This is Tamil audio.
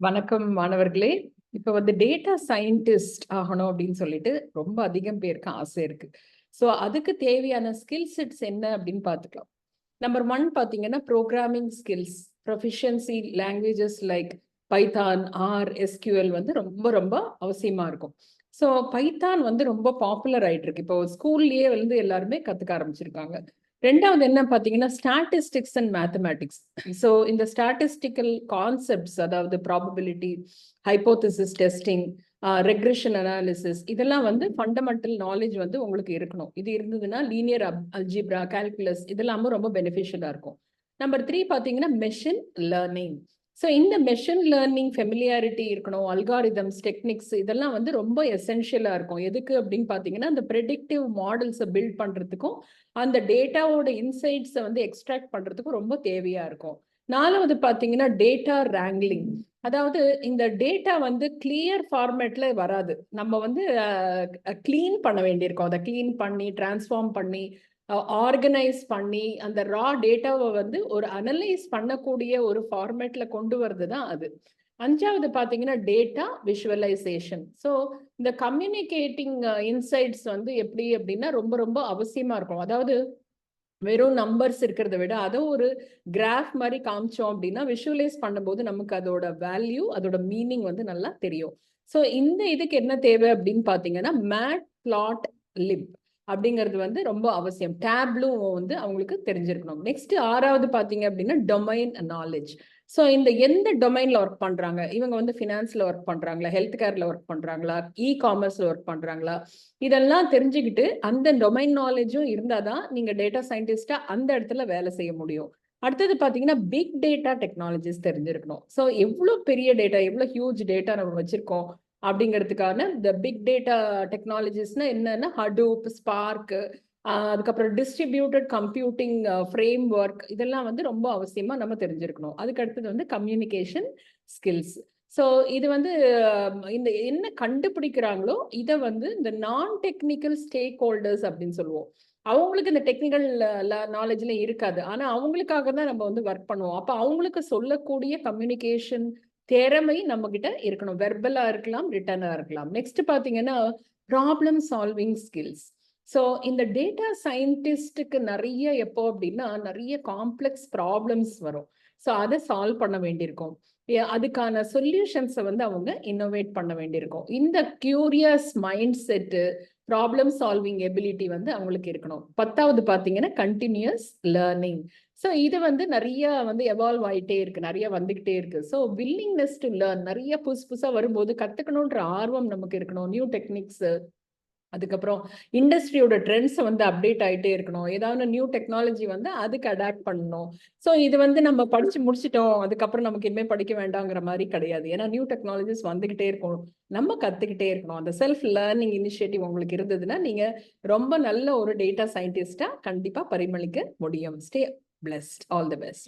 வணக்கம் மாணவர்களே. இப்போ வந்து டேட்டா சயின்டிஸ்ட் ஆகணும் அப்படின்னு சொல்லிட்டு ரொம்ப அதிகம் பேருக்கு ஆசை இருக்கு. ஸோ அதுக்கு தேவையான ஸ்கில் செட்ஸ் என்ன அப்படின்னு பார்த்துக்கலாம். நம்பர் ஒன் பார்த்தீங்கன்னா programming skills proficiency languages like Python R SQL வந்து ரொம்ப ரொம்ப அவசியமா இருக்கும். ஸோ பைத்தான் வந்து ரொம்ப பாப்புலர் ஆயிட்டு இருக்கு. இப்போ ஸ்கூல்லயே வந்து எல்லாருமே கத்துக்க ஆரம்பிச்சிருக்காங்க. ரெண்டாவது என்ன பார்த்தீங்கன்னா ஸ்டாட்டிஸ்டிக்ஸ் அண்ட் மேத்தமேட்டிக்ஸ் ஸோ இந்த ஸ்டாட்டிஸ்டிக்கல் கான்செப்ட்ஸ் அதாவது probability hypothesis testing regression analysis இதெல்லாம் வந்து ஃபண்டமெண்டல் நாலேஜ் வந்து உங்களுக்கு இருக்கணும். இது இருந்ததுன்னா லீனியர் அல்ஜிப்ரா கால்குலஸ் இதெல்லாமும் ரொம்ப பெனிஃபிஷியலாக இருக்கும். நம்பர் த்ரீ பார்த்தீங்கன்னா மெஷின் லேர்னிங் ஸோ இந்த மெஷின் லேர்னிங் ஃபெமிலியாரிட்டி இருக்கணும் அல்காரிதம்ஸ் டெக்னிக்ஸ் இதெல்லாம் வந்து ரொம்ப எசென்ஷியலாக இருக்கும். எதுக்கு அப்படின்னு பார்த்தீங்கன்னா அந்த ப்ரெடிக்டிவ் மாடல்ஸை பில்ட் பண்ணுறதுக்கும் அந்த டேட்டாவோட இன்சைட்ஸை வந்து எக்ஸ்ட்ராக்ட் பண்ணுறதுக்கும் ரொம்ப தேவையாக இருக்கும். நாலாவது பார்த்தீங்கன்னா டேட்டா ரேங்லிங் அதாவது இந்த டேட்டா வந்து கிளியர் ஃபார்மேட்ல வராது. நம்ம வந்து க்ளீன் பண்ண வேண்டியிருக்கோம். அதை க்ளீன் பண்ணி டிரான்ஸ்ஃபார்ம் பண்ணி ஆர்கனைஸ் பண்ணி அந்த ரா டேட்டாவை வந்து ஒரு அனலைஸ் பண்ணக்கூடிய ஒரு ஃபார்மேட்ல கொண்டு வர்றது தான் அது. அஞ்சாவது பார்த்தீங்கன்னா டேட்டா விஷுவலைசேஷன் ஸோ இந்த கம்யூனிகேட்டிங் இன்சைட்ஸ் வந்து எப்படி அப்படின்னா ரொம்ப ரொம்ப அவசியமா இருக்கும். அதாவது வெறும் நம்பர்ஸ் இருக்கிறத விட அதை ஒரு கிராஃப் மாதிரி காமிச்சோம் அப்படின்னா விஷுவலைஸ் பண்ணும்போது நமக்கு அதோட வேல்யூ அதோட மீனிங் வந்து நல்லா தெரியும். ஸோ இந்த இதுக்கு என்ன தேவை அப்படின்னு பார்த்தீங்கன்னா மேட் பிளாட் லிப் அப்படிங்கிறது வந்து ரொம்ப அவசியம். டேப்லும் வந்து அவங்களுக்கு தெரிஞ்சிருக்கணும். நெக்ஸ்ட் ஆறாவது பார்த்தீங்க அப்படின்னா டொமைன் நாலேஜ் ஸோ இந்த எந்த டொமைன்ல ஒர்க் பண்றாங்க? இவங்க வந்து ஃபினான்ஸ்ல ஒர்க் பண்றாங்களா? ஹெல்த் கேர்ல ஒர்க் பண்றாங்களா? இ காமர்ஸ்ல ஒர்க் பண்றாங்களா? இதெல்லாம் தெரிஞ்சுக்கிட்டு அந்த டொமைன் நாலேஜும் இருந்தாதான் நீங்க டேட்டா சயின்டிஸ்டா அந்த இடத்துல வேலை செய்ய முடியும். அடுத்தது பார்த்தீங்கன்னா பிக் டேட்டா டெக்னாலஜிஸ் தெரிஞ்சிருக்கணும். ஸோ எவ்வளோ பெரிய டேட்டா எவ்வளோ ஹியூஜ் டேட்டா நம்ம வச்சிருக்கோம்? அப்படிங்கிறதுக்கான இந்த பிக் டேட்டா டெக்னாலஜிஸ்னா என்னன்னா ஹடூப் ஸ்பார்க் அதுக்கப்புறம் டிஸ்ட்ரிபியூட்டட் கம்ப்யூட்டிங் ஃப்ரேம் ஒர்க் இதெல்லாம் வந்து ரொம்ப அவசியமா நம்ம தெரிஞ்சிருக்கணும். அதுக்கு அடுத்தது வந்து கம்யூனிகேஷன் ஸ்கில்ஸ் ஸோ இது வந்து இந்த என்ன கண்டுபிடிக்கிறாங்களோ இதை வந்து இந்த நான் டெக்னிக்கல் ஸ்டேக் ஹோல்டர்ஸ் அப்படின்னு சொல்லுவோம். அவங்களுக்கு இந்த டெக்னிக்கல் நாலேஜ்லாம் இருக்காது. ஆனால் அவங்களுக்காக தான் நம்ம வந்து ஒர்க் பண்ணுவோம். அப்போ அவங்களுக்கு சொல்லக்கூடிய கம்யூனிகேஷன் திறமை நம்ம கிட்ட இருக்கணும் வெர்பலா இருக்கலாம் ரிட்டர்னா இருக்கலாம். நெக்ஸ்ட் பாத்தீங்கன்னா ப்ராப்ளம் சால்விங் ஸ்கில்ஸ் ஸோ இந்த டேட்டா சயின்டிஸ்டுக்கு நிறைய எப்போ அப்படின்னா நிறைய காம்ப்ளெக்ஸ் ப்ராப்ளம்ஸ் வரும். ஸோ அதை சால்வ் பண்ண வேண்டியிருக்கும். அதுக்கான சொல்யூஷன்ஸை வந்து அவங்க இன்னோவேட் பண்ண வேண்டியிருக்கும். இந்த curious mindset problem solving ability வந்து அவங்களுக்கு இருக்கணும். பத்தாவது பார்த்தீங்கன்னா கண்டினியூஸ் லேர்னிங் ஸோ இது வந்து நிறைய வந்து எவால்வ் ஆகிட்டே இருக்கு. நிறைய வந்துகிட்டே இருக்கு. ஸோ வில்லிங்னஸ் டு லேர்ன் நிறைய புதுசு புதுசாக வரும்போது கற்றுக்கணுன்ற ஆர்வம் நமக்கு இருக்கணும். நியூ டெக்னிக்ஸு அதுக்கப்புறம் இண்டஸ்ட்ரியோட ட்ரெண்ட்ஸை வந்து அப்டேட் ஆகிட்டே இருக்கணும். ஏதாவது நியூ டெக்னாலஜி வந்து அதுக்கு அடாப்ட் பண்ணணும். ஸோ இது வந்து நம்ம படித்து முடிச்சிட்டோம். அதுக்கப்புறம் நமக்கு இனிமேல் படிக்க வேண்டாங்கிற மாதிரி கிடையாது. ஏன்னா நியூ டெக்னாலஜிஸ் வந்துக்கிட்டே இருக்கணும். நம்ம கற்றுக்கிட்டே இருக்கணும். அந்த செல்ஃப் லேர்னிங் இனிஷியேட்டிவ் உங்களுக்கு இருந்ததுன்னா நீங்கள் ரொம்ப நல்ல ஒரு டேட்டா சயின்டிஸ்டாக கண்டிப்பாக பரிமளிக்க முடியும். Stay blessed all the best